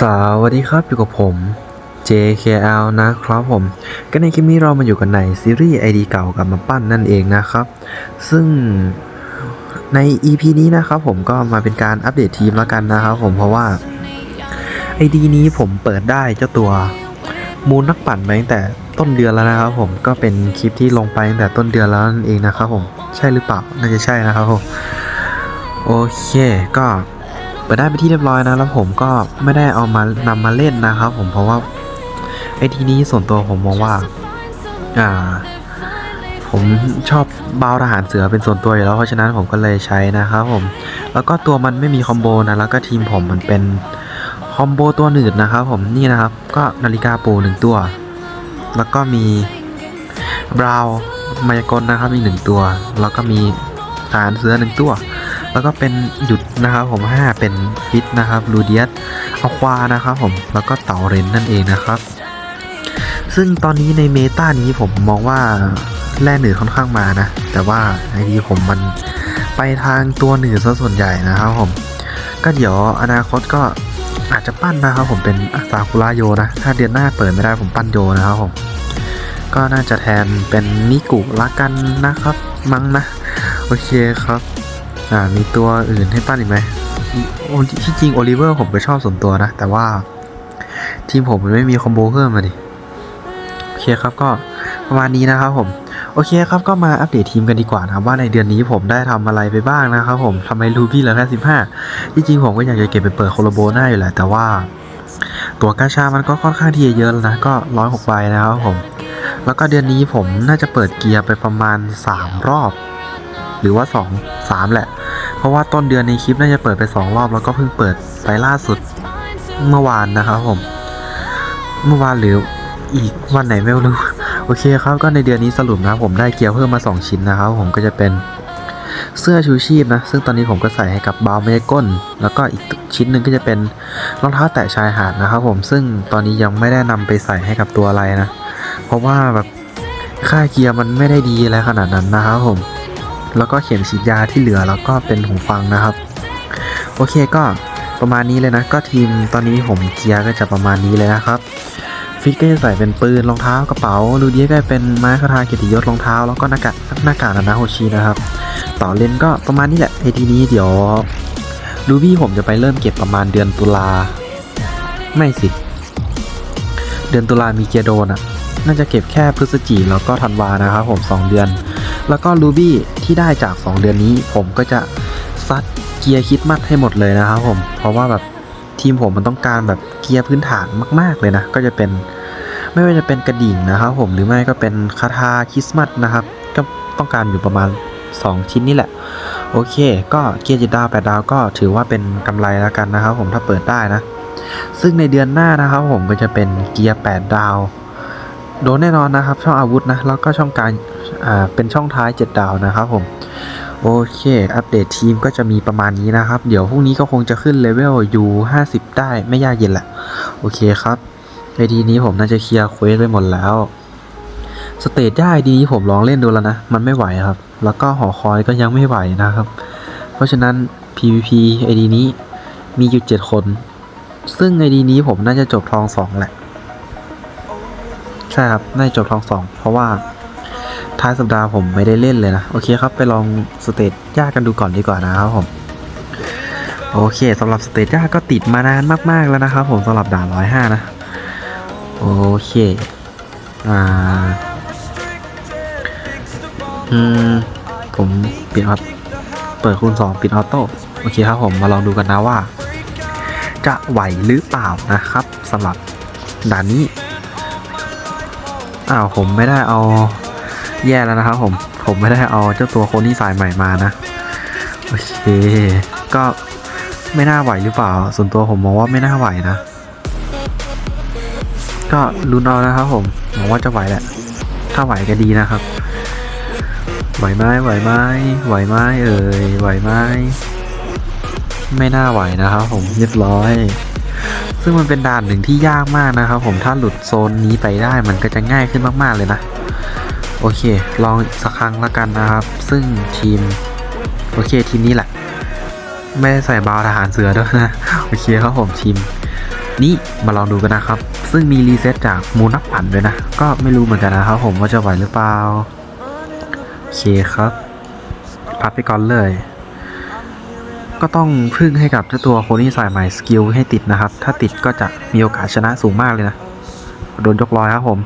สวัสดีครับอยู่กับผม JKL นะครับผม ก็ในคลิปนี้เรามาอยู่กันในซีรีส์ ID เก่ากับมาปั้นนั่นเองนะครับ ซึ่งใน EP นี้นะครับผมก็มาเป็นการอัปเดตทีมแล้วกันนะครับผมเพราะว่า ID นี้ผมเปิดได้เจ้าตัวมูลนักปั่นมาตั้งแต่ต้นเดือนแล้วนะครับผมก็เป็นคลิปที่ลงไปตั้งแต่ต้นเดือนแล้วนั่นเองนะครับผมใช่หรือเปล่าน่าจะใช่นะครับผมโอเคก็ เปิดได้ไปนที่เรียบร้อยนะ แล้วผมก็ไม่ได้เอามานำมาเล่นนะครับ ผมเพราะว่าไอทีนี้ส่วนตัวผมมองว่า อ่า ผมชอบเบาทหารเสือเป็นส่วนตัวอยู่แล้วเพราะฉะนั้นผมก็เลยใช้นะครับผม แล้วก็ตัวมันไม่มีคอมโบนะแล้วก็ทีมผมมันเป็นคอมโบตัวหนืดนะครับผมนี่นะครับ ก็นาฬิกาปูหนึ่งตัว แล้วก็มีบราวมายากลนะครับมีกหนึ่งตัว แล้วก็มีทหารเสือหนึ่งตัว แล้วก็เป็นหยุดนะครับผม 5 เป็นฟิตนะครับลูเดียสอควานะครับผมแล้วก็เต่าเรนนั่นเองนะครับ ซึ่งตอนนี้ในเมตานี้ผมมองว่าแร่เหนือค่อนข้างมานะ แต่ว่าไอดีผมมันไปทางตัวเหนือซะส่วนใหญ่นะครับผม ก็เดี๋ยวอนาคตก็อาจจะปั้นนะครับผมเป็นซากุระโยนะ ถ้าเดือนหน้าเปิดไม่ได้ผมปั้นโยนะครับผม ก็น่าจะแทนเป็นนิกุละกันนะครับ มั้งนะ โอเคครับ อ่ามีตัวอื่นให้ปั้นอีกไหมโอ้ที่จริงโอลิเวอร์ผมก็ชอบส่วนตัวนะ แต่ว่าทีมผมมันไม่มีคอมโบเพิ่มมาดิโอเคครับก็ประมาณนี้นะครับผมโอเคครับก็มาอัปเดตทีมกันดีกว่านะครับว่าในเดือนนี้ผมได้ทำอะไรไปบ้างนะครับผมทำไมรูบี้เหลือแค่สิบห้าที่จริงผมก็อยากจะเก็บไปเปิดโคโลโบหน้าอยู่แหละแต่ว่า ตัวกาชามันก็ค่อนข้างที่จะเยอะแล้วนะก็ร้อยหกใบนะครับผม แล้วก็เดือนนี้ผมน่าจะเปิดเกียร์ไปประมาณ 3 รอบ หรือว่า 2 3 แหละ เพราะว่าต้นเดือนในคลิปน่าจะเปิดไป 2 รอบแล้วก็เพิ่งเปิดไปล่าสุดเมื่อวานนะครับผม เมื่อวานหรืออีกวันไหนไม่รู้ โอเคครับก็ในเดือนนี้สรุปนะผมได้เกียร์เพิ่มมา 2 ชิ้นนะครับผมก็จะเป็นเสื้อชูชีพนะ ซึ่งตอนนี้ผมก็ใส่ให้กับบาวเมก้น แล้วก็อีกชิ้นหนึ่งก็จะเป็นรองเท้าแตะชายหาดนะครับผมซึ่งตอนนี้ยังไม่ได้นำไปใส่ให้กับตัวอะไรนะ เพราะว่าแบบค่าเกียร์มันไม่ได้ดีอะไรขนาดนั้นนะครับผม แล้วก็เข็มฉีดยาที่เหลือแล้วก็เป็นหูฟังนะครับ โอเคก็ประมาณนี้เลยนะ ก็ทีมตอนนี้ผมเกียร์ก็จะประมาณนี้เลยนะครับฟิตก็จะใส่เป็นปืนรองเท้ากระเป๋าลูเดียก็เป็นไม้คาทาเกียรติยศรองเท้าแล้วก็หน้ากากหน้ากากอนาโฮชินะครับ ต่อเลนก็ประมาณนี้แหละไอทีนี้เดี๋ยวลูบี้ผมจะไปเริ่มเก็บประมาณเดือนตุลาไม่สิ เดือนตุลามีเกียร์โดนอะน่าจะเก็บแค่พฤศจิแล้วก็ธันวานะครับผม 2 เดือน แล้วก็รูบี้ ที่ได้จาก 2 เดือนนี้ ผมก็จะซัดเกียร์คิดมัดให้หมดเลยนะครับผมเพราะว่าแบบทีมผมมันต้องการแบบเกียร์พื้นฐานมาก ๆเลยนะ ก็จะเป็นไม่ว่าจะเป็นกระดิ่งนะครับผมหรือไม่ก็เป็นคาถาคริสต์มาสนะครับ ก็ต้องการอยู่ประมาณ 2 ชิ้นนี่แหละ โอเค ก็เกียร์เจ็ดดาวแปดดาวก็ถือว่าเป็นกำไรแล้วกันนะครับผมถ้าเปิดได้นะ ซึ่งในเดือนหน้านะครับผมก็จะเป็นเกียร์8ดาว โดนแน่นอนนะครับ ช่องอาวุธนะแล้วก็ช่องการ อ่าเป็นช่องท้าย 7 ดาวนะครับผมโอเค อัปเดตทีมก็จะมีประมาณนี้นะครับ เดี๋ยวพรุ่งนี้ก็คงจะขึ้นเลเวล U 50 ได้ไม่ยากเย็นแหละ โอเคครับไอดีนี้ผมน่าจะเคลียร์เควสไปหมดแล้ว สเตจได้ดีนี้ผมลองเล่นดูแล้วนะ มันไม่ไหวครับ แล้วก็หอคอยก็ยังไม่ไหวนะครับ เพราะฉะนั้น PVP ไอดีนี้มีอยู่ 7 คน ซึ่งไอดีนี้ผมน่าจะจบทองสองแหละ ใช่ครับ น่าจะจบทองสองเพราะว่า ท้ายสัปดาห์ผมไม่ได้เล่นเลยนะ โอเคครับ ไปลองสเตจยากกันดูก่อนดีกว่านะครับผม โอเคสำหรับสเตจยากก็ติดมานานมากๆแล้วนะครับผมสำหรับด่านร้อยห้านะ โอเคอ่าอืมผมปิดออโเปิดคูณสองปิดออโต้โอเคครับผมมาลองดูกันนะว่า จะไหวหรือเปล่านะครับสำหรับด่านนี้อ้าวผมไม่ได้เอา แย่แล้วนะครับผม ผมไม่ได้เอาเจ้าตัวโคนี่สายใหม่มานะ โอเค ก็ไม่น่าไหวหรือเปล่า ส่วนตัวผมมองว่าไม่น่าไหวนะ ก็ลุ้นเอานะครับผมหวังว่าจะไหวแหละ ถ้าไหวก็ดีนะครับ ไหวไหมไหวไหมไหวไหมเอ่ย ไหวไหมไม่น่าไหวนะครับผมเรียบร้อย ซึ่งมันเป็นด่านหนึ่งที่ยากมากนะครับผมถ้าหลุดโซนนี้ไปได้มันก็จะง่ายขึ้นมากๆเลยนะ โอเค ลองอีกสักครั้งละกันนะครับ ซึ่งทีม โอเคทีมนี้แหละ ไม่ได้ใส่บาวทหารเสือด้วยนะ โอเคครับผมทีม นี่มาลองดูกันนะครับ ซึ่งมีรีเซ็ตจากมูนับผันด้วยนะ ก็ไม่รู้เหมือนกันนะครับผมว่าจะไหวหรือเปล่า โอเคครับ พัดไปก่อนเลย ก็ต้องพึ่งให้กับเจ้าตัวโคนี่สายใหม่สกิลให้ติดนะครับ ถ้าติดก็จะมีโอกาสชนะสูงมากเลยนะ โดนยกร้อยครับผม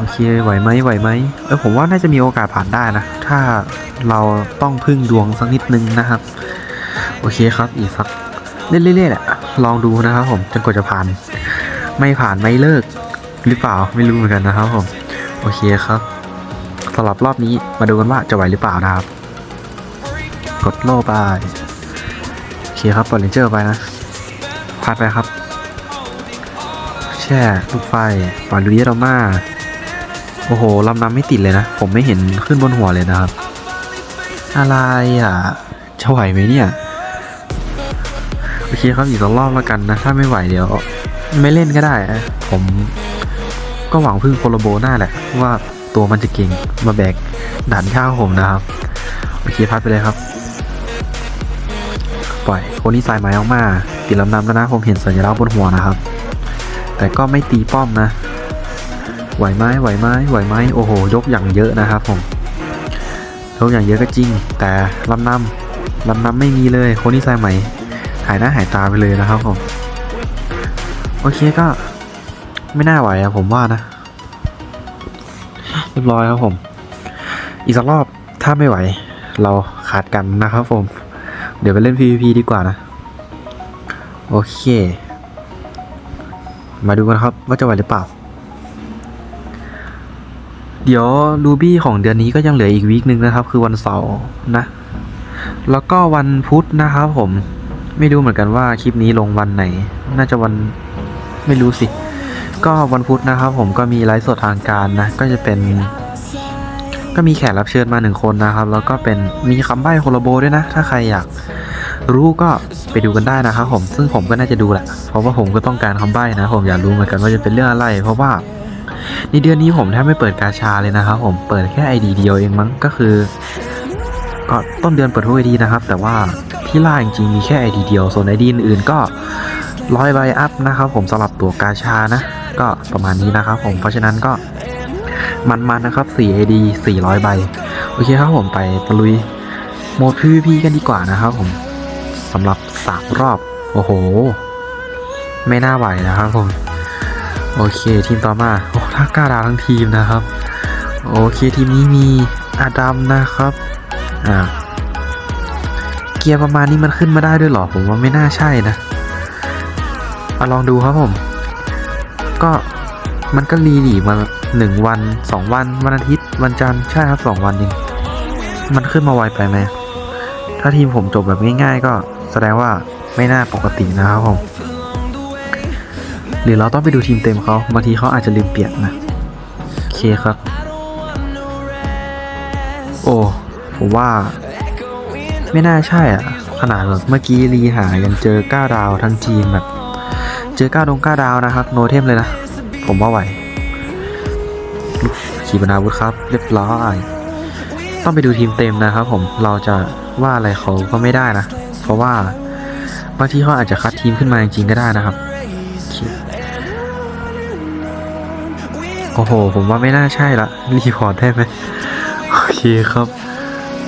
โอเคไหวไหมไหวไหมเออผมว่าน่าจะมีโอกาสผ่านได้นะ ถ้าเราต้องพึ่งดวงสักนิดนึงนะครับ โอเคครับอีกสักเล่นๆแหละลองดูนะครับผมจนกว่าจะผ่าน ไม่ผ่านไม่เลิกหรือเปล่าไม่รู้เหมือนกันนะครับผม โอเคครับสำหรับรอบนี้มาดูกันว่าจะไหวหรือเปล่านะครับ กดโล่ไปโอเคครับปล่อยเลนเจอร์ไปนะพาดไปครับ แช่ลูกไฟปล่อยลูเยโรมา โอ้โหลำน้ำไม่ติดเลยนะ ผมไม่เห็นขึ้นบนหัวเลยนะครับ อะไรอะ จะไหวไหมเนี่ย โอเคครับอีกสองรอบแล้วกันนะ ถ้าไม่ไหวเดี๋ยว ไม่เล่นก็ได้ ผมก็หวังพึ่งโคโลโบหน้าแหละ ว่าตัวมันจะเก่งมาแบกด่านข้าวผมนะครับ โอเคพัดไปเลยครับ ปล่อยโคนี่สายไม้ออกมาติดลำนำแล้วนะ ผมเห็นสัญลักษณ์บนหัวนะครับ แต่ก็ไม่ตีป้อมนะ ไหวไหมไหวไหมไหวไหมโอ้โห ยกอย่างเยอะนะครับผมยกอย่างเยอะก็จริง แต่ลำนำลำนำไม่มีเลยโคนี่สายใหม่หายหน้าหายตาไปเลยนะครับผมโอเคก็ไม่น่าไหวอะผมว่านะเรียบร้อยครับผม อีกสักรอบถ้าไม่ไหว เราขาดกันนะครับผม เดี๋ยวไปเล่น PVP ดีกว่านะ โอเค มาดูกันครับว่าจะไหวหรือเปล่า เดี๋ยวรูบี้ของเดือนนี้ก็ยังเหลืออีกวีคหนึ่งนะครับ คือวันเสาร์นะ แล้วก็วันพุธนะครับผม ไม่รู้เหมือนกันว่าคลิปนี้ลงวันไหน น่าจะวันไม่รู้สิ ก็วันพุธนะครับผมก็มีไลฟ์สดทางการนะ ก็จะเป็น ก็มีแขกรับเชิญมาหนึ่งคนนะครับ แล้วก็เป็นมีคำใบ้โคโลโบด้วยนะ ถ้าใครอยากรู้ก็ไปดูกันได้นะครับผม ซึ่งผมก็น่าจะดูแหละ เพราะว่าผมก็ต้องการคำใบ้นะ ผมอยากรู้เหมือนกันว่าจะเป็นเรื่องอะไร เพราะว่า ในเดือนนี้ผมแทบไม่เปิดกาชาเลยนะครับผมเปิดแค่ไอดีเดียวเองมั้งก็คือ ก็ต้นเดือนเปิดทุกไอดีนะครับ แต่ว่าที่ล่าจริงๆมีแค่ไอดีเดียวส่วนไอดีอื่นๆก็ร้อยใบอัพนะครับผมสำหรับตัวกาชานะ ก็ประมาณนี้นะครับผมเพราะฉะนั้นก็มันๆนะครับ4 AD 400 ใบ โอเคครับผมไปตะลุยโหมด PVP กันดีกว่านะครับผมสำหรับสามรอบ โอ้โห ไม่น่าไหวนะครับผม โอเคทีมต่อมาโอ้ถ้ากล้าดาทั้งทีมนะครับ โอเคทีมนี้มีอาดัมนะครับอ่าเกียร์ประมาณนี้มันขึ้นมาได้ด้วยหรอผมว่าไม่น่าใช่นะเอาลองดูครับผม ก็มันก็รีดีมาหนึ่งวันสองวันวันอาทิตย์วันจันทร์ใช่ครับสองวันเองมันขึ้นมาไวไปไหมถ้าทีมผมจบแบบง่ายๆ ก็แสดงว่าไม่น่าปกตินะครับผม หรือเราต้องไปดูทีมเต็มเขาบางทีเขาอาจจะลืมเปลี่ยนนะโอเคครับ โอ้ผมว่า ไม่น่าใช่อะ ขนาดแบบเมื่อกี้รีหายังเจอก้าดาวทั้งทีมแบบ เจอก้าดงก้าดาวนะครับ โนเทมเลยนะ ผมว่าไหวขีปนาวุธครับ เรียบร้อยต้องไปดูทีมเต็มนะครับผมเราจะว่าอะไรเขาก็ไม่ได้นะ เพราะว่าบางทีเขาอาจจะคัดทีมขึ้นมาจริงๆก็ได้นะครับ โอ้โห ผมว่าไม่น่าใช่ละรีพอร์ตได้ไหมโอเคครับ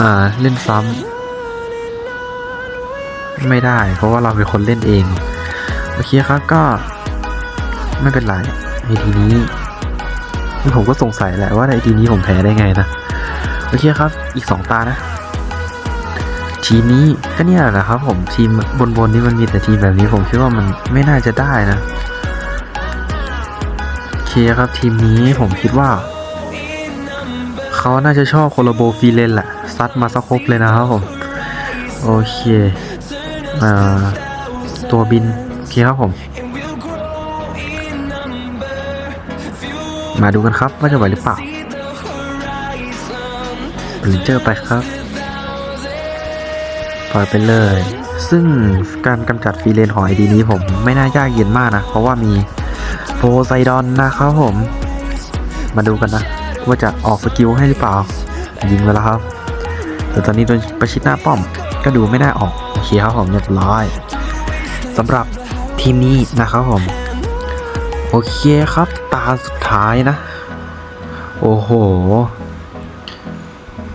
อ่าเล่นซ้ำไม่ได้ เพราะว่าเราเป็นคนเล่นเอง โอเคครับก็ไม่เป็นไรไอทีนี้ ผมก็สงสัยแหละว่าไอทีนี้ผมแพ้ได้ไงนะ โอเคครับ อีกสองตานะ ทีนี้ก็เนี่ยแหละครับ ผมทีมบนบนๆนี้มันมีแต่ทีมแบบนี้ผมคิดว่ามันไม่น่าจะได้นะ เคครับทีมนี้ผมคิดว่า เขาน่าจะชอบโคโลโบฟีเลนแหละซัดมาสักครบเลยนะครับผม โอเคอตัวบินโอเคครับผม มาดูกันครับว่าจะไหวหรือเปล่าบริเจอร์ไปครับปล่อยไปเลย ซึ่งการกำจัดฟีเลนของไอดีนี้ผมไม่น่ายากเย็นมากนะ เพราะว่ามี โพไซดอนนะครับผม มาดูกันนะ ว่าจะออกสกิลให้หรือเปล่า ยิงไปแล้วครับ แต่ตอนนี้โดนประชิดหน้าป้อม ก็ดูไม่น่าออก โอเคครับผมเรียบร้อยสำหรับทีมนี้นะครับผม โอเคครับตาสุดท้ายนะ โอ้โห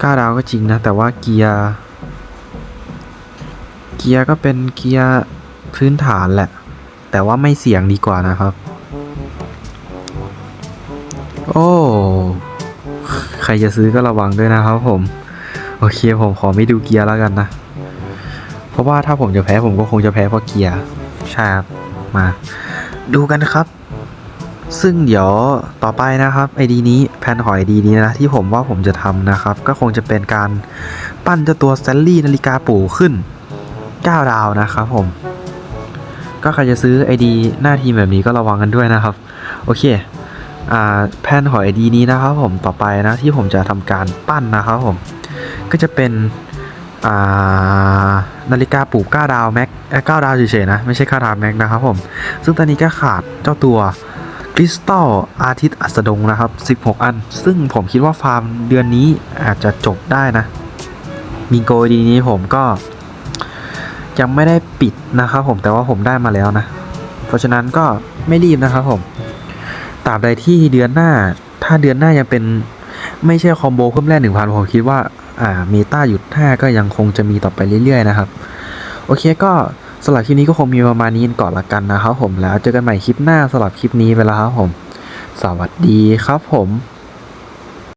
ก้าดาวก็จริงนะ แต่ว่าเกียร์ เกียร์ก็เป็นเกียร์พื้นฐานแหละ แต่ว่าไม่เสี่ยงดีกว่านะครับ โอ้ ใครจะซื้อก็ระวังด้วยนะครับผม โอเคผมขอไม่ดูเกียร์แล้วกันนะ เพราะว่าถ้าผมจะแพ้ผมก็คงจะแพ้เพราะเกียร์ ใช่ครับ มา ดูกันครับ ซึ่งเดี๋ยวต่อไปนะครับไอดีนี้แพนหอยดีนี้นะ ที่ผมว่าผมจะทำนะครับ ก็คงจะเป็นการปั้นเจ้าตัวแซลลี่นาฬิกาปู่ขึ้น9ดาวนะครับผม ก็ใครจะซื้อไอดีหน้าทีมแบบนี้ก็ระวังกันด้วยนะครับ โอเค แพนหอยดีนี้นะครับผมต่อไปนะที่ผมจะทำการปั้นนะครับผมก็จะเป็นนาฬิกาปลูก9ดาวแม็กเอ้ย9ดาวเฉยๆนะไม่ใช่9ดาวแม็กนะครับผมซึ่งตอนนี้ก็ขาดเจ้าตัวคริสตัลอาทิตย์อัสดงนะครับ 16 อัน ซึ่งผมคิดว่าฟาร์มเดือนนี้อาจจะจบได้นะมีโกดีนี้ผมก็ ยังไม่ได้ปิดนะครับผมแต่ว่าผมได้มาแล้วนะ เพราะฉะนั้นก็ไม่รีบนะครับผม ตราบใดที่เดือนหน้า ถ้าเดือนหน้ายังเป็นไม่ใช่คอมโบเพิ่มแรกหนึ่งพันผมคิดว่าอ่าเมตาหยุดห้าก็ยังคงจะมีต่อไปเรื่อยๆนะครับ โอเคก็สำหรับคลิปนี้ก็คงมีประมาณนี้ก่อนละกันนะครับผมแล้วเจอกันใหม่คลิปหน้าสำหรับคลิปนี้ไปแล้วครับผม สวัสดีครับผม